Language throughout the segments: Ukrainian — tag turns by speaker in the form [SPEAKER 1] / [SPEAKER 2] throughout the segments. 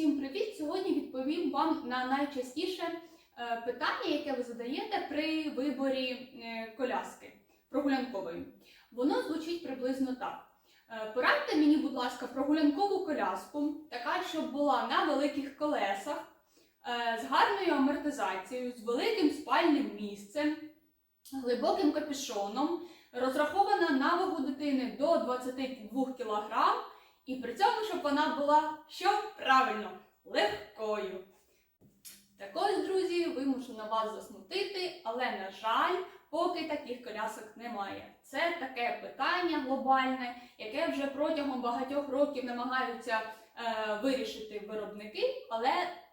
[SPEAKER 1] всім привіт! Сьогодні відповім вам на найчастіше е, питання, яке ви задаєте при виборі е, коляски прогулянкової. Воно звучить приблизно так. Е, Порадьте мені, будь ласка, прогулянкову коляску, така, щоб була на великих колесах, з гарною амортизацією, з великим спальним місцем, глибоким капюшоном, розрахована на вагу дитини до 22 кг, і при цьому, щоб вона була що правильно легкою. Так ось, друзі, вимушена вас засмутити, але, на жаль, поки таких колясок немає. Це таке питання глобальне, яке вже протягом багатьох років намагаються е, вирішити виробники, але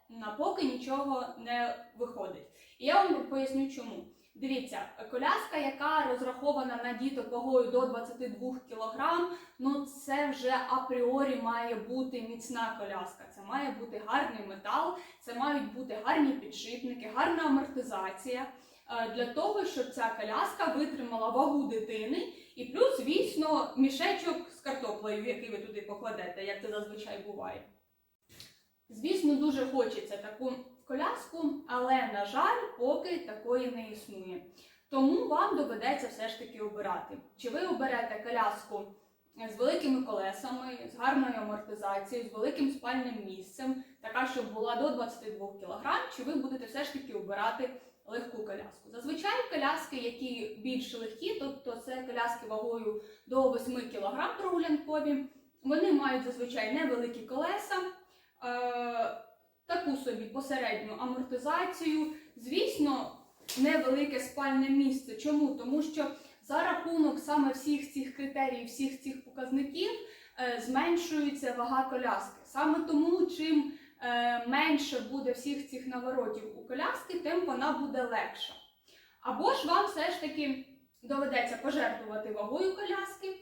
[SPEAKER 1] на поки нічого не виходить. І я вам поясню чому. Дивіться, коляска, яка розрахована на діток вагою до 22 кг, ну це вже апріорі має бути міцна коляска. Це має бути гарний метал, це мають бути гарні підшипники, гарна амортизація е, для того, щоб ця коляска витримала вагу дитини, і плюс, звісно, мішечок з картоплею, який ви туди покладете, як це зазвичай буває. Звісно, дуже хочеться таку коляску, але, на жаль, поки такої не існує. Тому вам доведеться все ж таки обирати. Чи ви оберете коляску з великими колесами, з гарною амортизацією, з великим спальним місцем, така, щоб була до 22 кг, чи ви будете все ж таки обирати легку коляску? Зазвичай коляски, які більш легкі, тобто це коляски вагою до 8 кг прогулянкові, вони мають зазвичай невеликі колеса. Таку собі посередню амортизацію. Звісно, невелике спальне місце. Чому? Тому що за рахунок саме всіх цих критерій, всіх цих показників е, зменшується вага коляски. Саме тому, чим е, менше буде всіх цих наворотів у коляски, тим вона буде легша. Або ж вам все ж таки доведеться пожертвувати вагою коляски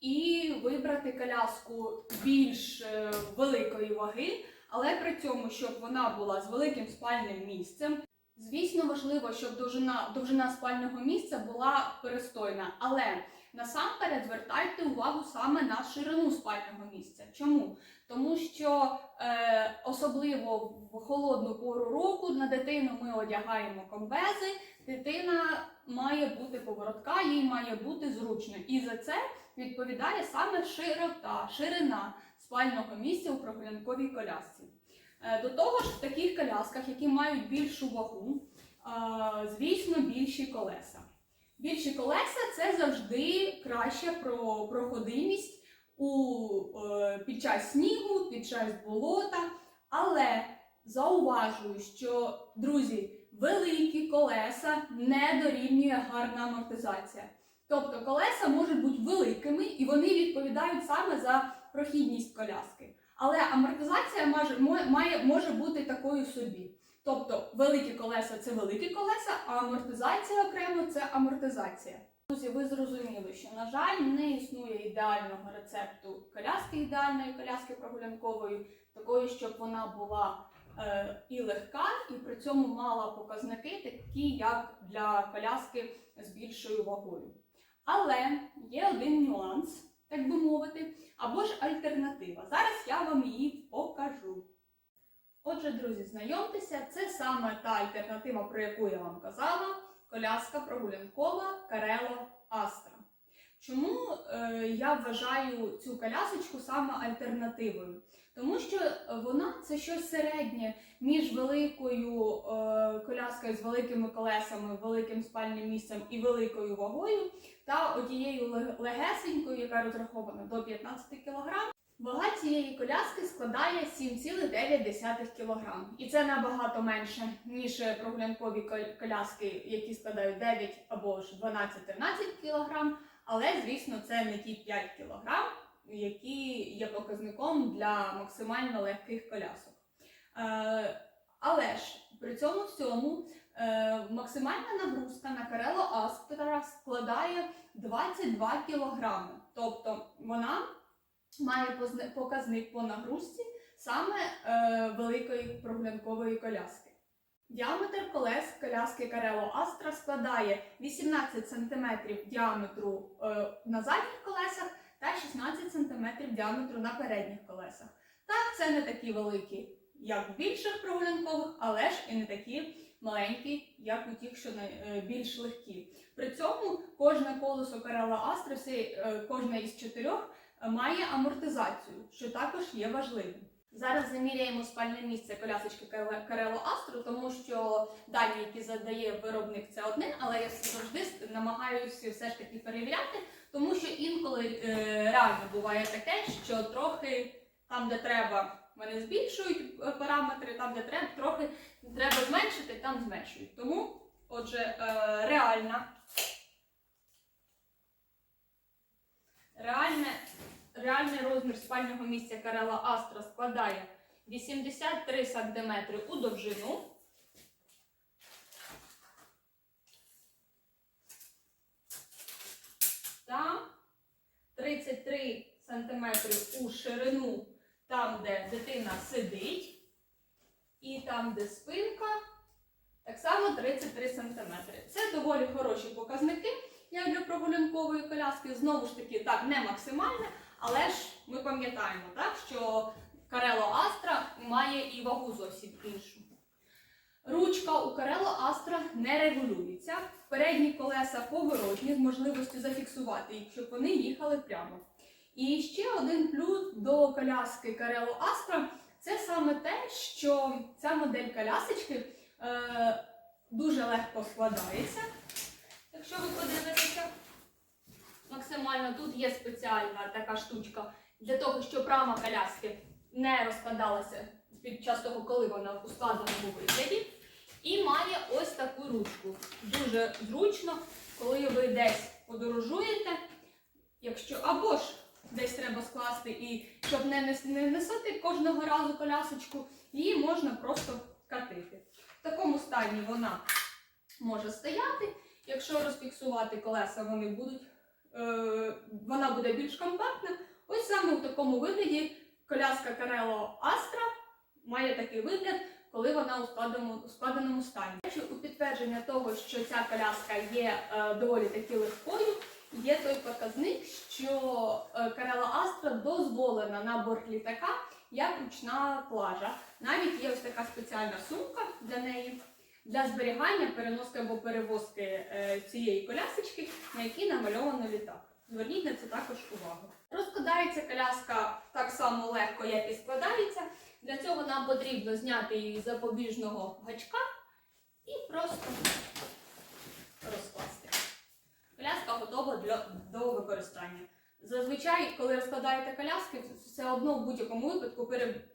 [SPEAKER 1] і вибрати коляску більш е, великої ваги, але при цьому, щоб вона була з великим спальним місцем. Звісно, важливо, щоб довжина, довжина спального місця була перестойна, але насамперед звертайте увагу саме на ширину спального місця. Чому? Тому що е, особливо в холодну пору року на дитину ми одягаємо комбези, дитина має бути поворотка, їй має бути зручно. І за це відповідає саме широта, ширина спального місця у прогулянковій колясці. Е, До того ж, в таких колясках, які мають більшу вагу, е, звісно, більші колеса. Більші колеса це завжди краща про проходимість у, е, під час снігу, під час болота. Але зауважую, що, друзі, великі колеса не дорівнює гарна амортизація. Тобто колеса можуть бути великими і вони відповідають саме за прохідність коляски. Але амортизація може, має, може бути такою собі. Тобто великі колеса це великі колеса, а амортизація окремо це амортизація. Друзі, ви зрозуміли, що, на жаль, не існує ідеального рецепту коляски, ідеальної коляски прогулянкової, такої, щоб вона була е, і легка, і при цьому мала показники, такі як для коляски з більшою вагою. Але є один нюанс, так би мовити, або ж альтернатива. Зараз я вам її покажу. Отже, друзі, знайомтеся, це саме та альтернатива, про яку я вам казала, коляска прогулянкова Карело Астра. Чому е, я вважаю цю колясочку саме альтернативою? Тому що вона це щось середнє між великою е, коляскою з великими колесами, великим спальним місцем і великою вагою, та однією лег- легесенькою, яка розрахована до 15 кг. Вага цієї коляски складає 7,9 кг. І це набагато менше, ніж прогулянкові кол- коляски, які складають 9 або ж 12-13 кг. Але, звісно, це не ті 5 кг, які є показником для максимально легких колясок. Е, але ж при цьому всьому е, максимальна нагрузка на Карело Астра складає 22 кг. Тобто вона має показник по нагрузці саме е, великої прогулянкової коляски. Діаметр колес коляски Карело Астра складає 18 см діаметру е, на задніх колесах та 16 см діаметру на передніх колесах. Так, це не такі великі як в більших прогулянкових, але ж і не такі маленькі, як у тих, що е, більш легкі. При цьому кожне колесо Карела Астри, все, е, кожне із чотирьох має амортизацію, що також є важливим. Зараз заміряємо спальне місце колясочки Карело- Астру, тому що дані, які задає виробник, це одне, але я завжди намагаюся все ж таки перевіряти, тому що інколи е, реально буває таке, що трохи там, де треба, вони збільшують е, параметри, там, де треба, трохи треба зменшити, там зменшують. Тому, отже, е, реальна. Реальне, реальний розмір спального місця Карела Астра складає 83 см у довжину. Та 33 см у ширину, там, де дитина сидить, і там, де спинка, так само 33 см. Це доволі хороші показники як для прогулянкової коляски. Знову ж таки, так, не максимальне, але ж ми пам'ятаємо, так, що Карело Астра має і вагу зовсім іншу. Ручка у Карело Астра не регулюється. Передні колеса поворотні з можливістю зафіксувати їх, щоб вони їхали прямо. І ще один плюс до коляски Карело Астра це саме те, що ця модель колясочки е, дуже легко складається. Якщо ви подивитеся, максимально тут є спеціальна така штучка для того, щоб рама коляски не розкладалася під час того, коли вона у складеному вигляді. І має ось таку ручку. Дуже зручно, коли ви десь подорожуєте, якщо або ж десь треба скласти, і щоб не, нес- не несати кожного разу колясочку, її можна просто катити. В такому стані вона може стояти. Якщо розфіксувати колеса, вони будуть, вона буде більш компактна. Ось саме в такому вигляді коляска Карело Астра має такий вигляд, коли вона у складеному, у складеному стані. У підтвердження того, що ця коляска є е, доволі таки легкою, є той показник, що е, Карела Астра дозволена на борт літака як ручна плажа. Навіть є ось така спеціальна сумка для неї для зберігання, переноски або перевозки е, цієї колясочки, на якій намальовано літак. Зверніть на це також увагу. Розкладається коляска так само легко, як і складається. Для цього нам потрібно зняти її з запобіжного гачка і просто розкласти. Коляска готова для, до використання. Зазвичай, коли розкладаєте коляски, все одно в будь-якому випадку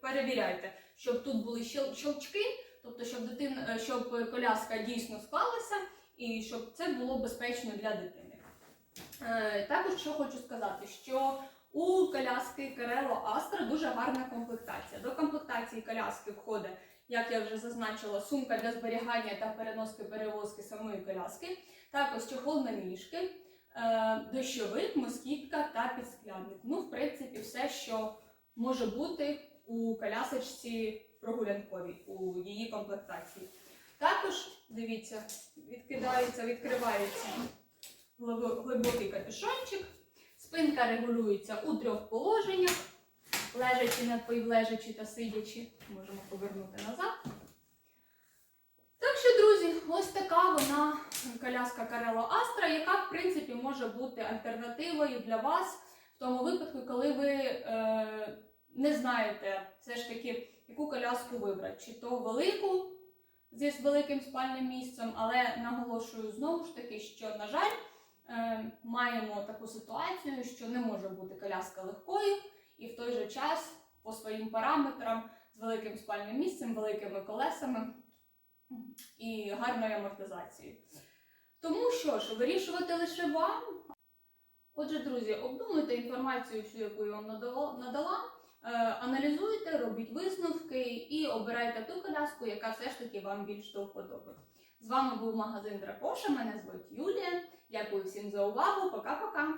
[SPEAKER 1] перевіряйте, щоб тут були щел- щелчки, тобто щоб дитина, е, щоб коляска дійсно склалася і щоб це було безпечно для дитини. Е, Також що хочу сказати, що у коляски Карело Астра дуже гарна комплектація. До комплектації коляски входить, як я вже зазначила, сумка для зберігання та переноски перевозки самої коляски, також чохол на ніжки, е, дощовик, москітка та підсклянник. Ну, в принципі, все, що може бути у колясочці прогулянковій, у її комплектації. Також, дивіться, відкидається, відкривається глибокий капюшончик. Спинка регулюється у трьох положеннях, лежачи, напівлежачи та сидячи. Можемо повернути назад. Так що, друзі, ось така вона коляска Карело Астра, яка, в принципі, може бути альтернативою для вас в тому випадку, коли ви е, не знаєте все ж таки, яку коляску вибрати, чи то велику зі великим спальним місцем, але наголошую знову ж таки, що, на жаль, е, маємо таку ситуацію, що не може бути коляска легкою і в той же час по своїм параметрам з великим спальним місцем, великими колесами і гарною амортизацією. Тому що ж, вирішувати лише вам. Отже, друзі, обдумуйте інформацію, всю, яку я вам надала, аналізуйте, робіть висновки і обирайте ту коляску, яка все ж таки вам більш до вподоби. З вами був магазин Дракоша. Мене звуть Юлія. Дякую всім за увагу. Пока-пока.